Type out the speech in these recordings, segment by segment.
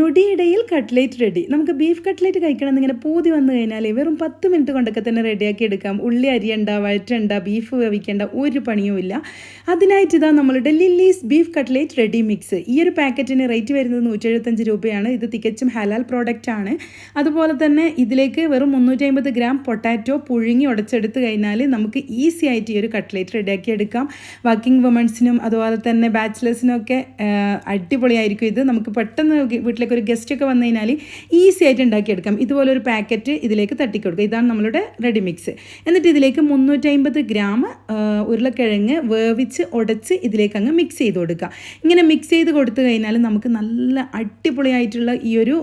ഞൊടിയിടയിൽ cutlet ready നമുക്ക് beef cutlet കഴിക്കണം എന്നിങ്ങനെ പൂതി വന്നു കഴിഞ്ഞാൽ വെറും പത്ത് മിനിറ്റ് കൊണ്ടൊക്കെ തന്നെ റെഡിയാക്കി എടുക്കാം. ഉള്ളി അരിയണ്ട വഴറ്റണ്ട ബീഫ് വേവിക്കേണ്ട ഒരു പണിയും ഇല്ല. അതിനായിട്ട് ഇതാ നമ്മളുടെ Lillies beef cutlet ready mix ഈ ഒരു പാക്കറ്റിന് റേറ്റ് വരുന്നത് നൂറ്റെഴുപത്തഞ്ച് രൂപയാണ്. ഇത് തികച്ചും ഹലാൽ പ്രോഡക്റ്റ് ആണ്. അതുപോലെ തന്നെ ഇതിലേക്ക് വെറും മുന്നൂറ്റി അമ്പത് ഗ്രാം പൊട്ടാറ്റോ പുഴുങ്ങി ഉടച്ചെടുത്ത് കഴിഞ്ഞാൽ നമുക്ക് ഈസി ആയിട്ട് ഈ ഒരു കട്ട്ലേറ്റ് റെഡിയാക്കി എടുക്കാം. വർക്കിംഗ് വുമൺസിനും അതുപോലെ തന്നെ ബാച്ചിലേഴ്സിനും ഒക്കെ അടിപൊളിയായിരിക്കും ഇത്. നമുക്ക് പെട്ടെന്ന് വീട്ടിലേക്ക് ഒരു ഗസ്റ്റ് ഒക്കെ വന്നു കഴിഞ്ഞാൽ ഈസി ആയിട്ട് ഉണ്ടാക്കിയെടുക്കാം. ഇതുപോലെ ഒരു പാക്കറ്റ് ഇതിലേക്ക് തട്ടിക്കൊടുക്കുക. ഇതാണ് നമ്മളുടെ റെഡി മിക്സ് എന്നിട്ട് ഇതിലേക്ക് മുന്നൂറ്റമ്പത് ഗ്രാം ഉരുളക്കിഴങ്ങ് വേവിച്ച് ഉടച്ച് ഇതിലേക്ക് അങ്ങ് മിക്സ് ചെയ്ത് കൊടുക്കുക. ഇങ്ങനെ മിക്സ് ചെയ്ത് കൊടുത്തു കഴിഞ്ഞാൽ നമുക്ക് നല്ല അടിപൊളിയായിട്ടുള്ള ഈ ഒരു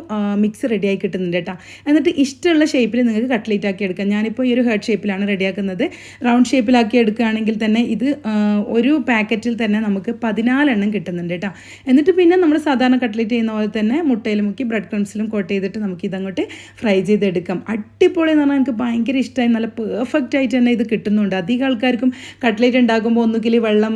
മിക്സ് റെഡിയായി കിട്ടുന്നുണ്ട് കേട്ടോ. എന്നിട്ട് ഇഷ്ടമുള്ള ഷേപ്പിൽ നിങ്ങൾക്ക് കട്ട്ലേറ്റ് ആക്കി എടുക്കാം. ഞാനിപ്പോൾ ഈ ഒരു ഹേർട്ട് ഷേപ്പിലാണ് റെഡിയാക്കുന്നത് റൗണ്ട് ഷേപ്പിലാക്കി എടുക്കുകയാണെങ്കിൽ തന്നെ ഇത് ഒരു പാക്കറ്റിൽ തന്നെ നമുക്ക് പതിനാലെണ്ണം കിട്ടുന്നുണ്ട് കേട്ടോ. എന്നിട്ട് പിന്നെ നമ്മൾ സാധാരണ കട്ട്ലേറ്റ് ചെയ്യുന്ന പോലെ തന്നെ മുട്ടയിൽ മുക്കി ബ്രെഡ് ക്രംസിലും കോട്ട് ചെയ്തിട്ട് നമുക്ക് ഇതങ്ങോട്ട് ഫ്രൈ ചെയ്തെടുക്കാം. അടിപൊളി എന്ന് പറഞ്ഞാൽ എനിക്ക് ഭയങ്കര ഇഷ്ടമായി നല്ല പെർഫെക്റ്റ് ആയിട്ട് തന്നെ ഇത് കിട്ടുന്നുണ്ട്. അധികം ആൾക്കാർക്കും കട്ട്ലേറ്റ് ഉണ്ടാക്കുമ്പോൾ ഒന്നുകിൽ വെള്ളം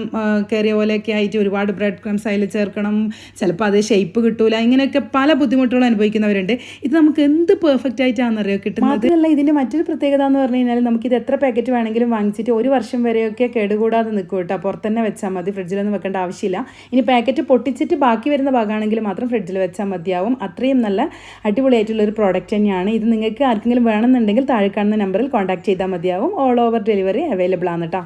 കയറിയ പോലെയൊക്കെ ആയിട്ട് ഒരുപാട് ബ്രെഡ് ക്രംസ് അതിൽ ചേർക്കണം. ചിലപ്പോൾ അത് ഷേപ്പ് കിട്ടൂല. ഇങ്ങനെയൊക്കെ പല ബുദ്ധിമുട്ടുകളും അനുഭവിക്കുന്നവരുണ്ട്. ഇത് നമുക്ക് എന്ത് പെർഫെക്റ്റ് ആയിട്ടാണെന്നറിയോ കിട്ടുന്നത്? മാത്രമല്ല ഇതിന്റെ മറ്റൊരു പ്രത്യേകത എന്ന് പറഞ്ഞു കഴിഞ്ഞാൽ ഇത് എത്ര പാക്കറ്റ് വേണമെങ്കിലും വാങ്ങിച്ചിട്ട് ഒരു വർഷം വരെയൊക്കെ കേടുകൂടാതെ നിൽക്കും കേട്ടോ. പുറത്ത് തന്നെ വെച്ചാൽ മതി. ഫ്രിഡ്ജിലൊന്നും വെക്കേണ്ട ആവശ്യമില്ല. ഇനി പാക്കറ്റ് പൊട്ടിച്ചിട്ട് ബാക്കി വരുന്ന ഭാഗമാണെങ്കിൽ മാത്രം ഫ്രിഡ്ജിൽ വെച്ചാൽ മതിയാവും അത്രയും നല്ല അടിപൊളിയായിട്ടുള്ള ഒരു പ്രോഡക്റ്റ് തന്നെയാണ്. ഇത് നിങ്ങൾക്ക് ആർക്കെങ്കിലും വേണമെന്നുണ്ടെങ്കിൽ താഴെ കാണുന്ന നമ്പറിൽ കോൺടാക്ട് ചെയ്താൽ മതിയാവും. ഓൾ ഓവർ ഡെലിവറി അവൈലബിൾ ആണ് കേട്ടോ